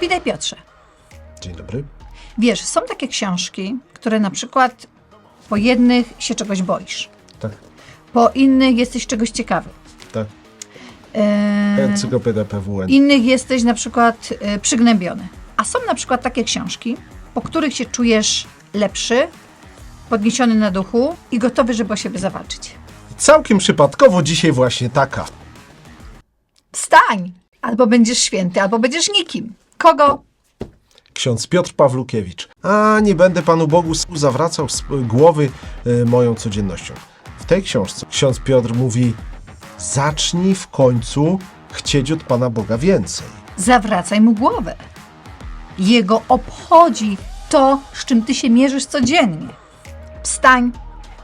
Witaj Piotrze. Dzień dobry. Wiesz, są takie książki, które na przykład po jednych się czegoś boisz, Tak, po innych jesteś czegoś ciekawy. tak. Eee, Encyklopedia PWN. innych jesteś na przykład e, przygnębiony. A są na przykład takie książki, po których się czujesz lepszy, podniesiony na duchu i gotowy, żeby o siebie zawalczyć. Całkiem przypadkowo dzisiaj właśnie taka. Wstań! Albo będziesz święty, albo będziesz nikim. Kogo? Ksiądz Piotr Pawlukiewicz. A nie będę Panu Bogu zawracał z głowy e, moją codziennością. W tej książce ksiądz Piotr mówi: Zacznij w końcu chcieć od Pana Boga więcej. Zawracaj mu głowę. Jego obchodzi to, z czym ty się mierzysz codziennie. Wstań.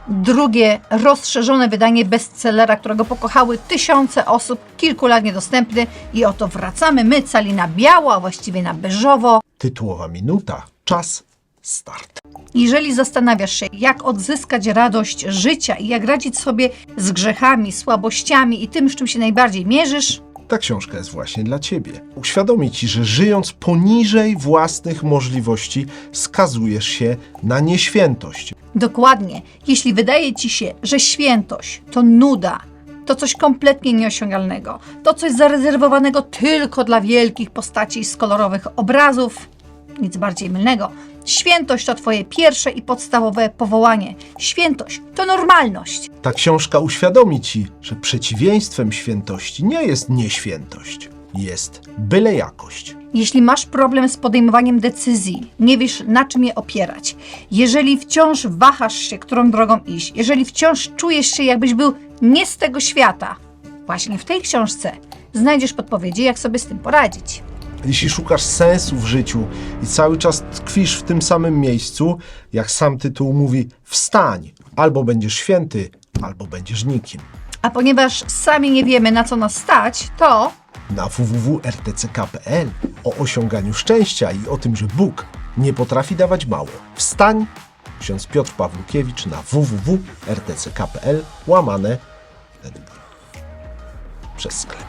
Drugie rozszerzone wydanie bestsellera, którego pokochały tysiące osób, kilku lat niedostępny i oto wracamy my cali na biało, a właściwie na beżowo. Tytułowa minuta. Czas. Start. Jeżeli zastanawiasz się, jak odzyskać radość życia i jak radzić sobie z grzechami, słabościami i tym, z czym się najbardziej mierzysz, Ta książka jest właśnie dla Ciebie. Uświadomi Ci, że żyjąc poniżej własnych możliwości, skazujesz się na nieświętość. Dokładnie. Jeśli wydaje ci się, że świętość to nuda, to coś kompletnie nieosiągalnego, to coś zarezerwowanego tylko dla wielkich postaci z kolorowych obrazów, nic bardziej mylnego. Świętość to Twoje pierwsze i podstawowe powołanie. Świętość to normalność. Ta książka uświadomi Ci, że przeciwieństwem świętości nie jest nieświętość, jest byle jakość. Jeśli masz problem z podejmowaniem decyzji, nie wiesz na czym je opierać, jeżeli wciąż wahasz się, którą drogą iść, jeżeli wciąż czujesz się, jakbyś był nie z tego świata, właśnie w tej książce znajdziesz podpowiedzi, jak sobie z tym poradzić. Jeśli szukasz sensu w życiu i cały czas tkwisz w tym samym miejscu, jak sam tytuł mówi, wstań, albo będziesz święty, albo będziesz nikim. A ponieważ sami nie wiemy, na co nas stać, to Na www.rtck.pl o osiąganiu szczęścia i o tym, że Bóg nie potrafi dawać mało. Wstań! Ksiądz Piotr Pawlukiewicz na www.rtck.pl łamane przez sklep.